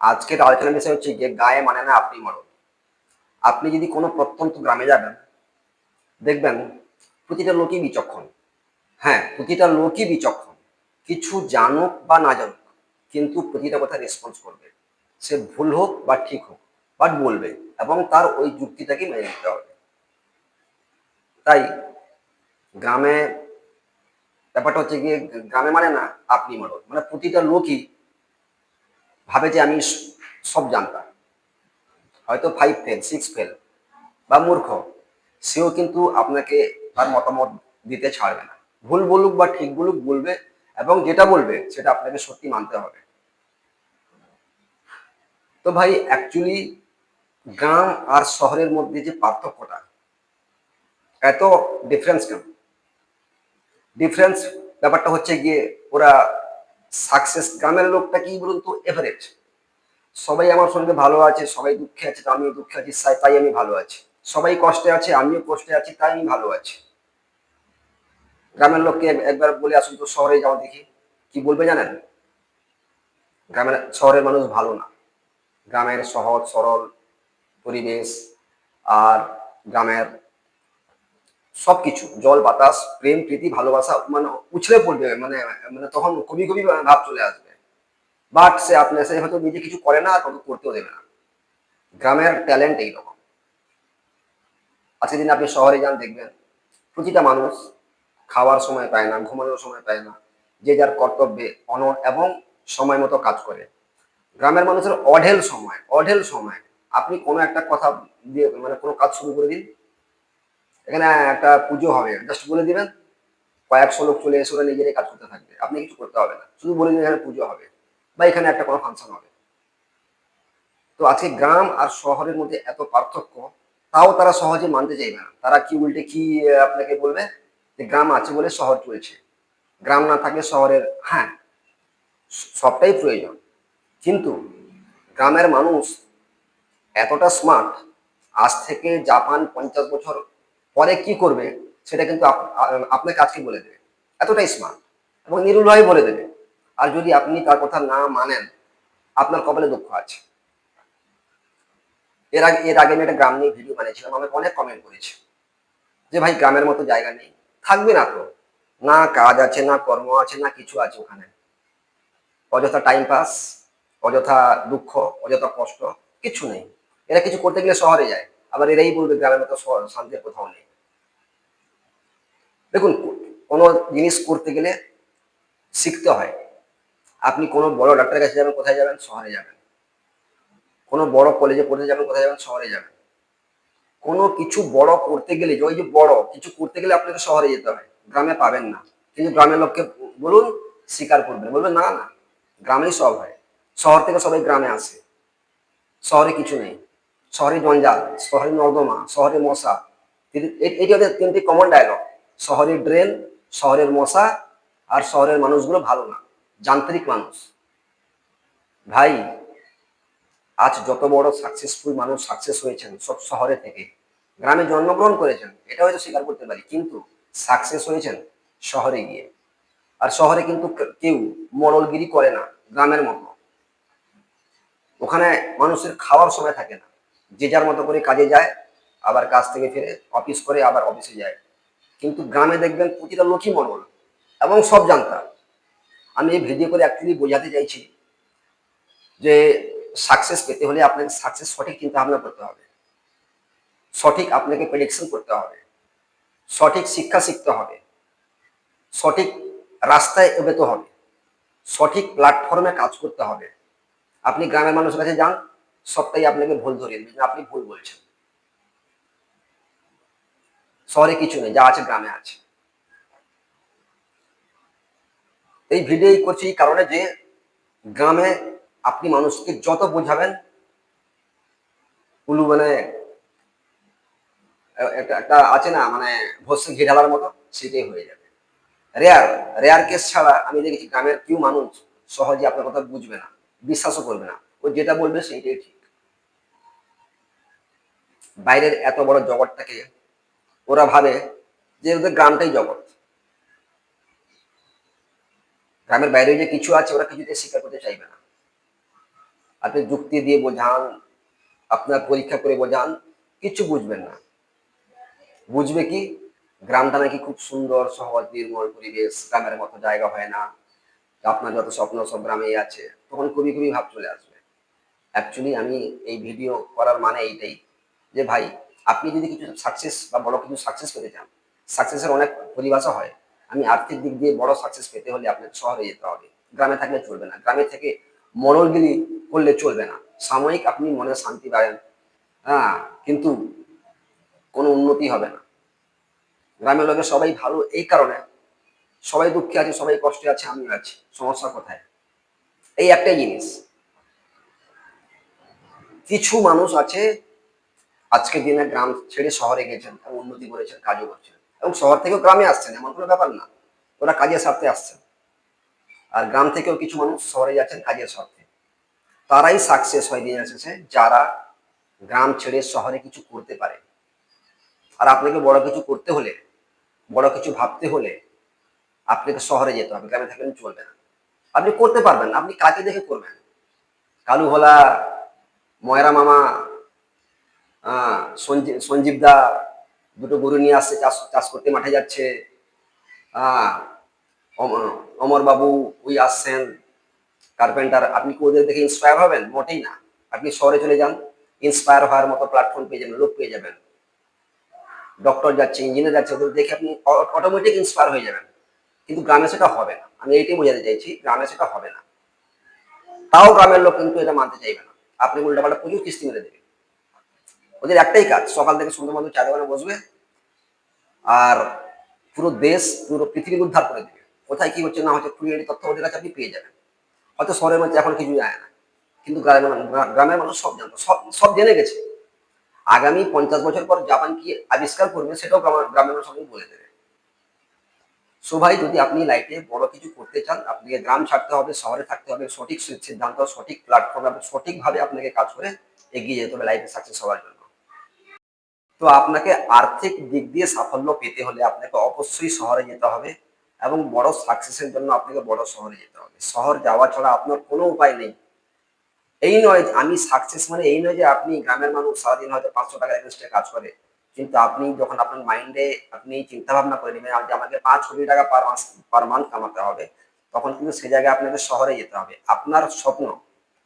আজকের আলোচনার বিষয় হচ্ছে গিয়ে গায়ে মানে না আপনি মরণ। আপনি যদি কোনো প্রত্যন্ত গ্রামে যাবেন, দেখবেন প্রতিটা লোকই বিচক্ষণ। হ্যাঁ প্রতিটা লোকই বিচক্ষণ। কিছু জানুক বা না জানুক, কিন্তু প্রতিটা কথা রেসপন্স করবে। সে ভুল হোক বা ঠিক হোক বাট বলবে এবং তার ওই যুক্তিটাকে মেনে নিতে হবে। তাই গ্রামে, ব্যাপারটা হচ্ছে গিয়ে গ্রামে মানে না আপনি মরণ। মানে প্রতিটা লোকই ভাবে যে আমি সব জানতাম। হয়তো ফাইভ ফেল সিক্স ফেল বা মূর্খ, সেও কিন্তু আপনাকে তার মতামত দিতে ছাড়বে না। ভুল বলুক বা ঠিক বলুক বলবে এবং যেটা বলবে সেটা আপনাকে সত্যি মানতে হবে। তো ভাই অ্যাকচুয়ালি গ্রাম আর শহরের মধ্যে যে পার্থক্যটা, এত ডিফারেন্স কেন? ডিফারেন্স ব্যাপারটা হচ্ছে গিয়ে ওরা সাকসেস গ্রামের লোকটা কি বলুন তো? এভারেজ সবাই আমার সঙ্গে ভালো আছে, সবাই দুঃখে আছে আমিও দুঃখে আছি তাই- তাই আমি ভালো আছি। সবাই কষ্টে আছে, আমিও কষ্টে আছি, তাই আমি ভালো আছি। গ্রামের লোককে একবার বলে আসুন তো, শহরে যাও দেখি। কি বলবে জানেন? গ্রামের শহরের মানুষ ভালো না। গ্রামের সহজ, সরল পরিবেশ, আর গ্রামের সবকিছু, জল, বাতাস, প্রেম, প্রীতি, ভালোবাসা মানে উছলে পড়বে মানে মানে তখন কবি কবি ভাব চলে আসবে। বাট সে আপনার, সে হয়তো নিজে কিছু করে না আর করতেও দেবে না। গ্রামের ট্যালেন্ট এইরকম। আজকে দিন আপনি শহরে যান, দেখবেন প্রতিটা মানুষ খাওয়ার সময় পায় না, ঘুমানোর সময় পায় না, যে যার কর্তব্যে অন এবং সময় মতো কাজ করে। গ্রামের মানুষের অঢেল সময় অঢেল সময়। আপনি কোনো একটা কথা দিয়ে মানে কোনো কাজ শুরু করে দিন এখানে একটা পুজো হবে। জাস্ট বলে দিবেন, কয়েকশো লোক চলে এসে ওরা নিজেরাই কাজ করতে থাকবে। আপনি কিছু করতে হবে না। শুধু বলে দিন এখানে পুজো হবে বা এখানে একটা কোনো ফাংশন হবে। তো আজকে গ্রাম আর শহরের মধ্যে এত পার্থক্য, তাও তারা সহজে মানতে চাইবে না। তারা কি উল্টে কি আপনাকে বলবে? যে গ্রাম আছে বলে শহর চলছে। গ্রাম না থাকলে শহরের হ্যাঁ সবটাই প্রয়োজন। কিন্তু গ্রামের মানুষ এতটা স্মার্ট আজ থেকে জাপান পঞ্চাশ বছর পরে কি করবে, সেটা কিন্তু আপনাকে আজকে বলে দেবে। এতটাই স্মার্ট এবং নিরুলভাবে বলে দেবে, আর যদি আপনি তার কথা না মানেন, আপনার কপালে দুঃখ আছে। এর আগে এর আগে আমি একটা গ্রাম নিয়ে ভিডিও বানিয়েছিলাম, আমাকে অনেক কমেন্ট করেছে, যে ভাই, গ্রামের মতো জায়গা নেই। থাকবে না তো? না কাজ আছে, না কর্ম আছে, না কিছু আছে ওখানে। অযথা টাইম পাস অযথা দুঃখ, অযথা কষ্ট, কিছু নেই। এরা কিছু করতে গেলে শহরে যায়, আবার এরাই বলবে গ্রামের মতো শান্তির কোথাও নেই। দেখুন, কোনো জিনিস করতে গেলে শিখতে হয়। আপনি কোনো বড় ডাক্তারের কাছে যাবেন, কোথায় যাবেন? শহরে যাবেন। কোনো বড় কলেজে পড়তে যাবেন, কোথায় যাবেন? শহরে যাবেন। কোনো কিছু বড় করতে গেলে ওই যে বড়, কিছু করতে গেলে আপনাকে শহরে যেতে হয়। গ্রামে পাবেন না। কিন্তু গ্রামের লোককে বলুন, স্বীকার করবেন। বলবেন, না না, গ্রামেই সব হয়। শহর থেকে সবাই গ্রামে আসে। শহরে কিছু নেই। শহরে জঞ্জাল, শহরে নর্দমা, শহরে মশা। এটি ওদের তিনটি কমন ডায়লগ শহরের ড্রেন, শহরের মশা আর শহরের মানুষগুলো ভালো না। যান্ত্রিক মানুষ। ভাই, আজ যত বড় সাকসেসফুল মানুষ সাকসেস হয়েছেন সব শহরে থেকে, গ্রামে জন্মগ্রহণ করেছেন, এটা হয়তো স্বীকার করতে পারি, কিন্তু সাকসেস হয়েছেন শহরে গিয়ে। আর শহরে কিন্তু কেউ মরলগিরি করে না, গ্রামের মতো। ওখানে মানুষের খাওয়ার সময় থাকে না। যে যার মতো করে কাজে যায়, আবার কাজ থেকে ফিরে অফিস করে আবার অফিসে যায়। কিন্তু গ্রামে দেখবেন প্রতিটা লোকই মরল এবং সব জানতাম। আমি এই ভিডিও করে অ্যাকচুয়ালি বোঝাতে চাইছি যে সাকসেস পেতে হলে আপনাকে সাকসেস সঠিক চিন্তা ভাবনা করতে হবে। সঠিক আপনাকে প্রেডিকশন করতে হবে। সঠিক শিক্ষা শিখতে হবে। সঠিক রাস্তায় এগোতে হবে। সঠিক প্ল্যাটফর্মে কাজ করতে হবে। আপনি গ্রামের মানুষের কাছে যান, সবটাই আপনাকে ভুল ধরিয়ে দেবে। যে আপনি ভুল বলছেন। শহরে কিছু নেই, যা আছে গ্রামে আছে। এই ভিডিও করছি এই কারণে যে গ্রামে আপনি মানুষকে যত বোঝাবেন, উলু মানে একটা আছে না মানে ভস্য ঘি ঢালার মতো, সেটাই হয়ে যাবে। রেয়ার রেয়ার কেস ছাড়া আমি দেখেছি গ্রামের কেউ মানুষ সহজে আপনার কথা বুঝবে না, বিশ্বাসও করবে না। ও যেটা বলবে সেইটাই ঠিক। বাইরের এত বড় জগৎটাকে ওরা ভাবে যে ওদের গ্রামটাই জগৎ। গ্রামের বাইরে যে কিছু আছে, ওরা কিছুতে স্বীকার করতে চাইবে না। আপনি যুক্তি দিয়ে বোঝান, আপনার পরীক্ষা করে বোঝান, কিছু বুঝবেন না। বুঝবে কি? গ্রামটা নাকি খুব সুন্দর, সহজ, নির্মল পরিবেশ, গ্রামের মতো জায়গা হয় না। আপনার যত স্বপ্ন, সব গ্রামেই আছে। তখন কবি কবি ভাব চলে আসবে। অ্যাকচুয়ালি আমি এই ভিডিও করার মানে এইটাই যে ভাই আপনি যদি কিছু সাকসেস বা বড় কিছু সাকসেস পেতে চান সাকসেসের অনেক পরিভাষা হয়। আমি আর্থিক দিক দিয়ে বড় সাকসেস পেতে হলে আপনার শহরে যেতে হবে। গ্রামে থাকলে চলবে না। গ্রামে থেকে মনোরগিরি করলে চলবে না। সাময়িক আপনি মনে শান্তি পাবেন। হ্যাঁ কিন্তু কোনো উন্নতি হবে না। গ্রামের লোকের সবাই ভালো এই কারণে। সবাই দুঃখে আছে, সবাই কষ্টে আছে, আমিও আছি। সমস্যা কোথায়? এই একটাই জিনিস। কিছু মানুষ আছে আজকে দিনে গ্রাম ছেড়ে শহরে গেছেন এবং উন্নতি করেছেন, কাজও করছেন এবং শহর থেকেও গ্রামে আসছেন, এমন কোনো ব্যাপার না। ওরা কাজের স্বার্থে আসছেন। আর গ্রাম থেকেও কিছু মানুষ শহরে যাচ্ছেন কাজের স্বার্থে। তারাই সাকসেস হয় দিন শেষে, যারা গ্রাম ছেড়ে শহরে কিছু করতে পারে। আর আপনাকে বড় কিছু করতে হলে, বড় কিছু ভাবতে হলে আপনাকে শহরে যেতে হবে, গ্রামে থাকলে চলবে না। আপনি করতে পারবেন আপনি কাকে দেখে করবেন। কালু ভোলা, ময়রা মামা সঞ্জীব সঞ্জীব দা দুটো গরু নিয়ে আসছে চাষ চাষ করতে মাঠে যাচ্ছে। আহ, অম- অমর বাবু ওই আসছেন কার্পেন্টার আপনি কি ওদের দেখে ইন্সপায়ার হবেন? মোটেই না। আপনি শহরে চলে যান ইন্সপায়ার হওয়ার মতো প্ল্যাটফর্ম পেয়ে যাবেন লোক পেয়ে যাবেন। ডক্টর যাচ্ছে ইঞ্জিনিয়ার যাচ্ছে ওদের দেখে আপনি অটোমেটিক ইন্সপায়ার হয়ে যাবেন। কিন্তু গ্রামে সেটা হবে না। আমি এইটাই বোঝাতে চাইছি গ্রামে সেটা হবে না। তাও গ্রামের লোক কিন্তু এটা মানতে চাইবে না। আপনি উল্টাপাল্টা প্রচুর কিস্তি মেরে দেবে। ওদের একটাই কাজ, সকাল থেকে সন্ধ্যা পর্যন্ত চা দোকানে বসবে আর পুরো দেশ, পুরো পৃথিবীর উদ্ধার করে দেবে। কোথায় কি হচ্ছে না হচ্ছে খুঁড়িয়ে তথ্য ওদের কাছে আপনি পেয়ে যাবেন। হয়তো শহরের মধ্যে এখন কিছু যায় না, কিন্তু গ্রামের গ্রামের মানুষ সব জানতো, সব সব জেনে গেছে। আগামী পঞ্চাশ বছর পর জাপান কি আবিষ্কার করবে সেটাও গ্রামের মানুষ সবাই বলে দেবে। সো ভাই, যদি আপনি লাইফে বড় কিছু করতে চান, আপনাকে গ্রাম ছাড়তে হবে, শহরে থাকতে হবে, সঠিক সিদ্ধান্ত, সঠিক প্ল্যাটফর্ম সঠিকভাবে আপনাকে কাজ করে এগিয়ে যেতে হবে লাইফে সাকসেস হওয়ার জন্য। তো আপনাকে আর্থিক দিক দিয়ে সাফল্য পেতে হলে আপনাকে অবশ্যই শহরে যেতে হবে এবং বড় সাকসেসের জন্য আপনাকে বড় শহরে যেতে হবে। শহর যাওয়া ছাড়া আপনার কোনো উপায় নেই। এই নয় আমি সাকসেস মানে এই নয় যে আপনি গ্রামের মানুষ সারাদিন হয়তো পাঁচশো টাকার এগেনস্টে কাজ করে। কিন্তু আপনি যখন আপনার মাইন্ডে আপনি চিন্তা ভাবনা করে নেবেন যে আমাকে পাঁচ কোটি টাকা পার মাস পার মান্থ কামাতে হবে, তখন কিন্তু সে জায়গায় আপনাকে শহরে যেতে হবে। আপনার স্বপ্ন,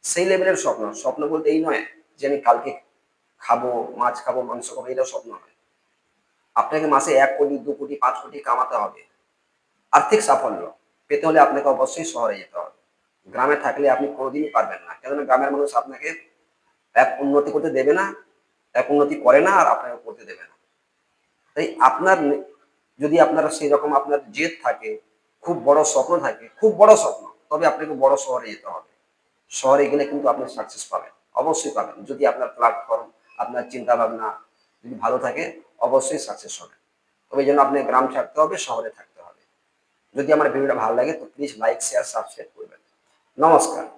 সেই লেভেলের স্বপ্ন স্বপ্ন বলতে এই নয় যে আমি কালকে খাব, মাছ খাব, মাংস খাব এটা স্বপ্ন নয়। আপনাকে মাসে এক কোটি, দু কোটি, পাঁচ কোটি কামাতে হবে। আর্থিক সাফল্য, পেতে হলে আপনাকে অবশ্যই শহরে যেতে হবে। গ্রামে থাকলে আপনি কোনোদিনই পারবেন না। কেননা গ্রামের মানুষ আপনাকে এক উন্নতি করতে দেবে না, এক উন্নতি করে না আর আপনাকে করতে দেবে না। তাই আপনার যদি আপনার সেই রকম আপনার জেদ থাকে, খুব বড় স্বপ্ন থাকে, খুব বড় স্বপ্ন, তবে আপনাকে বড় শহরে যেতে হবে। শহরে গেলে কিন্তু আপনি সাকসেস পাবেন, অবশ্যই পাবেন। যদি আপনার প্ল্যাটফর্ম আপনার চিন্তা ভাবনা যদি ভালো থাকে, অবশ্যই সাকসেস হবে। তবে জন্য আপনি গ্রাম ছাড়তে হবে, শহরে থাকতে হবে। যদি আমার ভিডিওটা ভালো লাগে, তো প্লিজ লাইক শেয়ার সাবস্ক্রাইব করবেন। নমস্কার।